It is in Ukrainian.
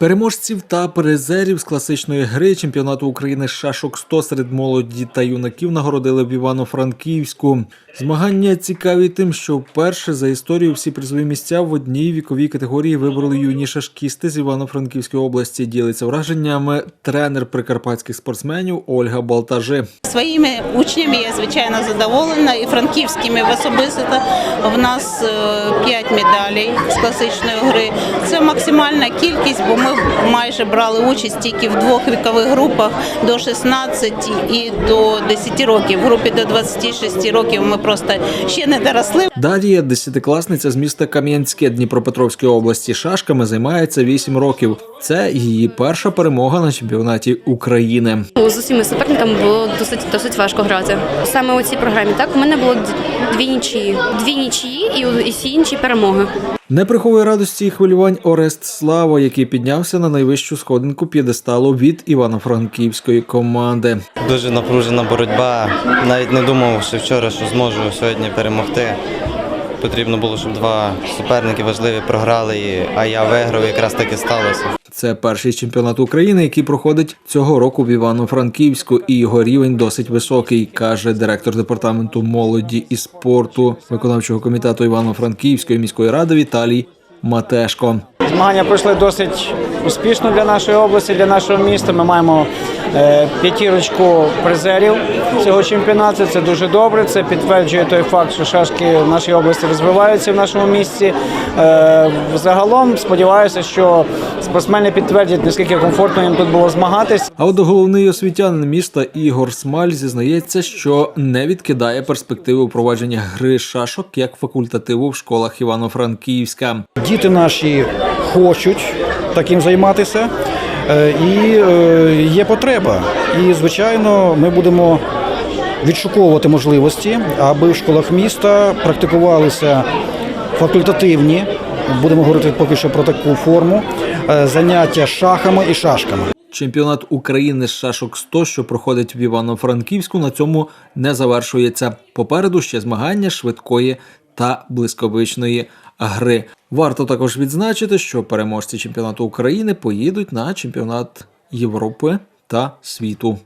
Переможців та призерів з класичної гри чемпіонату України шашок 100 серед молоді та юнаків нагородили в Івано-Франківську. Змагання цікаві тим, що вперше за історію всі призові місця в одній віковій категорії вибрали юні шашкісти з Івано-Франківської області. Ділиться враженнями тренер прикарпатських спортсменів Ольга Балтажи. Своїми учнями я звичайно задоволена і франківськими в особисто. В нас 5 медалей з класичної гри. Це максимальна кількість, бо ми майже брали участь тільки в двох вікових групах до 16 і до 10 років. В групі до 26 років ми просто ще не доросли. Дар'я, десятикласниця з міста Кам'янське Дніпропетровської області, шашками займається 8 років. Це її перша перемога на чемпіонаті України. Ну, З усіма суперниками було досить досить важко грати. Саме у цій програмі так у мене було дві нічиї, дві нічиї і, у- і всі інші перемоги. Не приховує радості і хвилювань Орест Слава, який піднявся на найвищу сходинку п'єдесталу від івано-франківської команди. Дуже напружена боротьба. Навіть не думав, що вчора що зможу сьогодні перемогти. Потрібно було, щоб два суперники важливі програли, і- а я виграв, якраз так і сталося. Це перший чемпіонат України, який проходить цього року в Івано-Франківську, і його рівень досить високий, каже директор департаменту молоді і спорту виконавчого комітету Івано-Франківської міської ради Віталій Матешко. Змагання пройшли досить успішно для нашої області, для нашого міста. Ми маємо п'ятірочку призерів цього чемпіонату. Це дуже добре. Це підтверджує той факт, що шашки в нашій області розвиваються в нашому місті. Е, загалом сподіваюся, що спортсмени підтвердять, наскільки комфортно їм тут було змагатись. А от головний освітянин міста Ігор Смаль зізнається, що не відкидає перспективи впровадження гри шашок як факультативу в школах Івано-Франківська. Діти наші хочуть таким займатися, е, і е, є потреба. І, звичайно, ми будемо відшуковувати можливості, аби в школах міста практикувалися факультативні, будемо говорити поки що про таку форму, е, заняття шахами і шашками. Чемпіонат України з шашок 100, що проходить в Івано-Франківську, на цьому не завершується. Попереду ще змагання швидкої та блискавичної гри. Варто також відзначити, що переможці чемпіонату України поїдуть на чемпіонат Європи та світу.